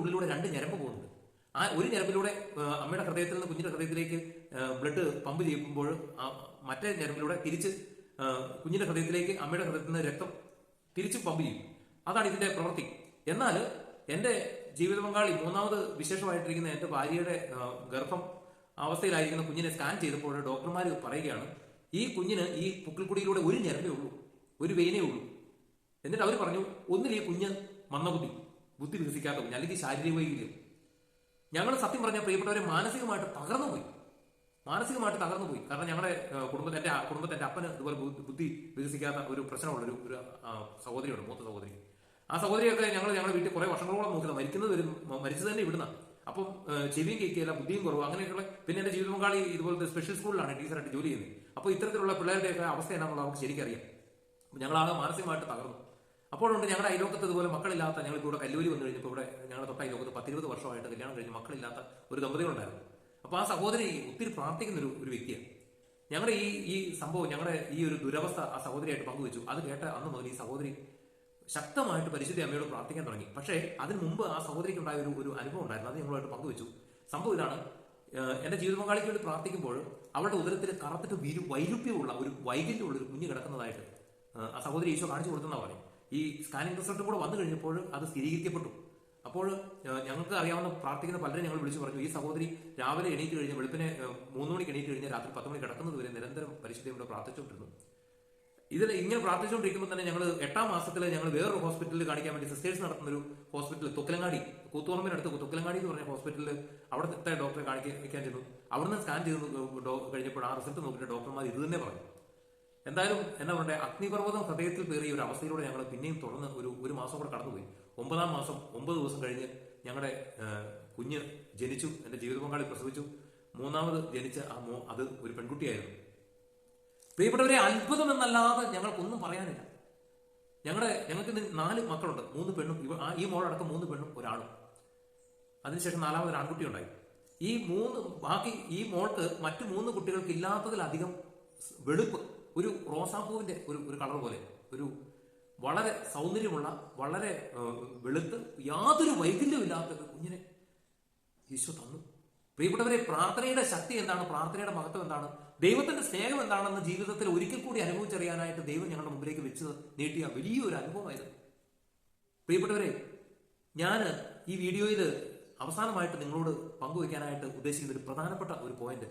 ഉള്ളിലൂടെ രണ്ട് ഞരമ്പ് പോകുന്നുണ്ട്. ആ ഒരു ഞരമ്പിലൂടെ അമ്മയുടെ ഹൃദയത്തിൽ നിന്ന് കുഞ്ഞിന്റെ ഹൃദയത്തിലേക്ക് ബ്ലഡ് പമ്പ് ചെയ്യുമ്പോൾ ആ മറ്റേ ഞരമ്പിലൂടെ തിരിച്ച് കുഞ്ഞിന്റെ ഹൃദയത്തിലേക്ക് അമ്മയുടെ ഹൃദയത്തിൽ നിന്ന് രക്തം തിരിച്ച് പമ്പ് ചെയ്യും. അതാണ് ഇതിന്റെ പ്രവൃത്തി. എന്നാൽ എന്റെ ജീവിത പങ്കാളി മൂന്നാമത് വിശേഷമായിട്ടിരിക്കുന്ന എന്റെ ഭാര്യയുടെ ഗർഭം അവസ്ഥയിലായിരിക്കുന്ന കുഞ്ഞിനെ സ്കാൻ ചെയ്തപ്പോൾ ഡോക്ടർമാർ പറയുകയാണ് ഈ കുഞ്ഞിന് ഈ പുക്കിൾക്കുടിയിലൂടെ ഒരു ഞരമ്പേ ഉള്ളൂ ഒരു വെയിനേ ഉള്ളൂ. എന്നിട്ട് അവർ പറഞ്ഞു ഒന്നിൽ ഈ കുഞ്ഞ് മന്ദബുദ്ധി. ബുദ്ധി വികസിക്കാത്ത പോയി അല്ലെങ്കിൽ ശാരീരിക വൈകല്യം. ഞങ്ങൾ സത്യം പറഞ്ഞ പ്രിയപ്പെട്ടവരെ മാനസികമായിട്ട് തകർന്നു പോയി. മാനസികമായിട്ട് തകർന്നു പോയി. കാരണം ഞങ്ങളുടെ കുടുംബത്തെ എന്റെ അപ്പന് ഇതുപോലെ ബുദ്ധി വികസിക്കാത്ത ഒരു പ്രശ്നമുള്ള ഒരു ഒരു സഹോദരിയുണ്ട് മൂത്ത സഹോദരി. ആ സഹോദരിയൊക്കെ ഞങ്ങൾ ഞങ്ങളുടെ വീട്ടിൽ കുറെ വർഷങ്ങളോളം നോക്കുന്നത് മരിക്കുന്നത് വരും മരിച്ചു തന്നെ ഇവിടുന്ന. അപ്പം ചെവിയും കേൾക്കില്ല ബുദ്ധിയും കുറവ്. അങ്ങനെയൊക്കെയുള്ള പിന്നെ എന്റെ ജീവിത പങ്കാളി ഇതുപോലത്തെ സ്പെഷ്യൽ സ്കൂളിലാണ് ടീച്ചറായിട്ട് ജോലി ചെയ്യുന്നത്. അപ്പോൾ ഇത്തരത്തിലുള്ള പിള്ളേരുടെയൊക്കെ അവസ്ഥ എന്നാണെന്നുള്ളത് അവർക്ക് ശരിക്കറിയാം. ഞങ്ങളാകെ മാനസികമായിട്ട് തകർന്നു. അപ്പോഴുണ്ട് ഞങ്ങളുടെ അയലോക്കത്ത് ഇതുപോലെ മക്കളില്ലാത്ത ഞങ്ങൾ ഇവിടെ കല്ലൂരി വന്നു കഴിഞ്ഞപ്പോൾ ഇവിടെ ഞങ്ങളുടെ തൊട്ട അയലോക്കത്ത് പത്തിരുപത് വർഷമായിട്ട് കല്യാണം കഴിഞ്ഞ് മക്കളില്ലാത്ത ഒരു ദമ്പതികളുണ്ടായിരുന്നു. അപ്പോൾ ആ സഹോദരി ഒത്തിരി പ്രാർത്ഥിക്കുന്ന ഒരു ഒരു വ്യക്തിയാണ്. ഞങ്ങളുടെ ഈ ഈ സംഭവം ഞങ്ങളുടെ ഈ ഒരു ദുരവസ്ഥ ആ സഹോദരിയായിട്ട് പങ്കുവച്ചു. അത് കേട്ട അന്ന് മുതൽ ഈ സഹോദരി ശക്തമായിട്ട് പരിശുദ്ധ അമ്മയോട് പ്രാർത്ഥിക്കാൻ തുടങ്ങി. പക്ഷേ അതിന് മുമ്പ് ആ സഹോദരിക്ക് ഉണ്ടായ ഒരു ഒരു അനുഭവം ഉണ്ടായിരുന്നു. അത് ഞങ്ങളുമായിട്ട് പങ്കുവച്ചു. സംഭവം ഇതാണ് എന്റെ ജീവിത പങ്കാളിക്ക് വേണ്ടി പ്രാർത്ഥിക്കുമ്പോൾ അവളുടെ ഉദരത്തിൽ കറുത്തിട്ട് വിരു വൈരുപ്യമുള്ള ഒരു വൈകല്യമുള്ള ഒരു കുഞ്ഞ് കിടക്കുന്നതായിട്ട് ആ സഹോദരി ഈശോ കാണിച്ചു കൊടുത്തെന്നാ പറയും ഈ സ്കാനിംഗ് റിസൾട്ട് കൂടെ വന്നു കഴിഞ്ഞപ്പോൾ അത് സ്ഥിരീകരിക്കപ്പെട്ടു. അപ്പോൾ ഞങ്ങൾക്ക് അറിയാവുന്ന പ്രാർത്ഥിക്കുന്ന പലരും ഞങ്ങൾ വിളിച്ചു പറഞ്ഞു ഈ സഹോദരി രാവിലെ എണീറ്റ് കഴിഞ്ഞ് വെളുപ്പിനെ മൂന്ന് മണിക്ക് എണീറ്റ് കഴിഞ്ഞ് രാത്രി പത്ത് മണി കിടക്കുന്നത് വരെ നിരന്തരം പരിശുദ്ധയോട് പ്രാർത്ഥിച്ചുകൊണ്ടിരുന്നു. ഇതിൽ ഇങ്ങനെ പ്രാർത്ഥിച്ചുകൊണ്ടിരിക്കുമ്പോൾ തന്നെ ഞങ്ങൾ എട്ടാം മാസത്തിൽ ഞങ്ങൾ വേറൊരു ഹോസ്പിറ്റലിൽ കാണിക്കാൻ വേണ്ടി സിസ്റ്റേഴ്സ് നടത്തുന്ന ഒരു ഹോസ്പിറ്റൽ തുക്കലങ്ങാടി കൂത്തുപറമ്പിനടുത്ത് തുക്കലങ്ങാടി എന്ന് പറഞ്ഞ ഹോസ്പിറ്റലിൽ അവിടുത്തെ ഡോക്ടറെ കാണിക്കാൻ ചെന്നു. അവിടുന്ന് സ്കാൻ ചെയ്ത് കഴിഞ്ഞപ്പോൾ ആ റിസൾട്ട് നോക്കിയിട്ട് ഡോക്ടർമാർ ഇത് തന്നെ പറഞ്ഞു. എന്തായാലും എന്നാ പറയണ്ടേ അഗ്നിപർവതം ഹൃദയത്തിൽ പേറിയ ഒരു അവസ്ഥയിലൂടെ ഞങ്ങൾ പിന്നെയും തുടർന്ന് ഒരു ഒരു മാസം കൂടെ കടന്നുപോയി. ഒമ്പതാം മാസം ഒമ്പത് ദിവസം കഴിഞ്ഞ് ഞങ്ങളുടെ കുഞ്ഞ് ജനിച്ചു എന്റെ ജീവിത പങ്കാളി പ്രസവിച്ചു. മൂന്നാമത് ജനിച്ച ആ മോ അത് ഒരു പെൺകുട്ടിയായിരുന്നു. പ്രിയപ്പെട്ടവരെ അത്ഭുതം എന്നല്ലാതെ ഞങ്ങൾക്കൊന്നും പറയാനില്ല. ഞങ്ങളുടെ ഞങ്ങൾക്ക് നാല് മക്കളുണ്ട്. മൂന്ന് പെണ്ണും ഇവ ഈ മോളടക്കം മൂന്ന് പെണ്ണും ഒരാളും അതിനുശേഷം നാലാമത് ഒരു ആൺകുട്ടി ഉണ്ടായി. ഈ മൂന്ന് ബാക്കി ഈ മോൾക്ക് മറ്റു മൂന്ന് കുട്ടികൾക്ക് ഇല്ലാത്തതിലധികം വെളുപ്പ് ഒരു റോസാപ്പൂവിന്റെ ഒരു ഒരു കളർ പോലെ ഒരു വളരെ സൗന്ദര്യമുള്ള വളരെ വെളുത്ത് യാതൊരു വൈകല്യമില്ലാത്ത കുഞ്ഞിനെ ഈശോ തന്നു. പ്രിയപ്പെട്ടവരെ പ്രാർത്ഥനയുടെ ശക്തി എന്താണ്? പ്രാർത്ഥനയുടെ മഹത്വം എന്താണ്? ദൈവത്തിന്റെ സ്നേഹം എന്താണെന്ന് ജീവിതത്തിൽ ഒരിക്കൽ കൂടി അനുഭവിച്ചറിയാനായിട്ട് ദൈവം ഞങ്ങളുടെ മുമ്പിലേക്ക് വെച്ച് നീട്ടിയ വലിയൊരു അനുഭവമായിരുന്നു. പ്രിയപ്പെട്ടവരെ ഞാൻ ഈ വീഡിയോയിൽ അവസാനമായിട്ട് നിങ്ങളോട് പങ്കുവയ്ക്കാനായിട്ട് ഉദ്ദേശിക്കുന്ന ഒരു പ്രധാനപ്പെട്ട ഒരു പോയിന്റ്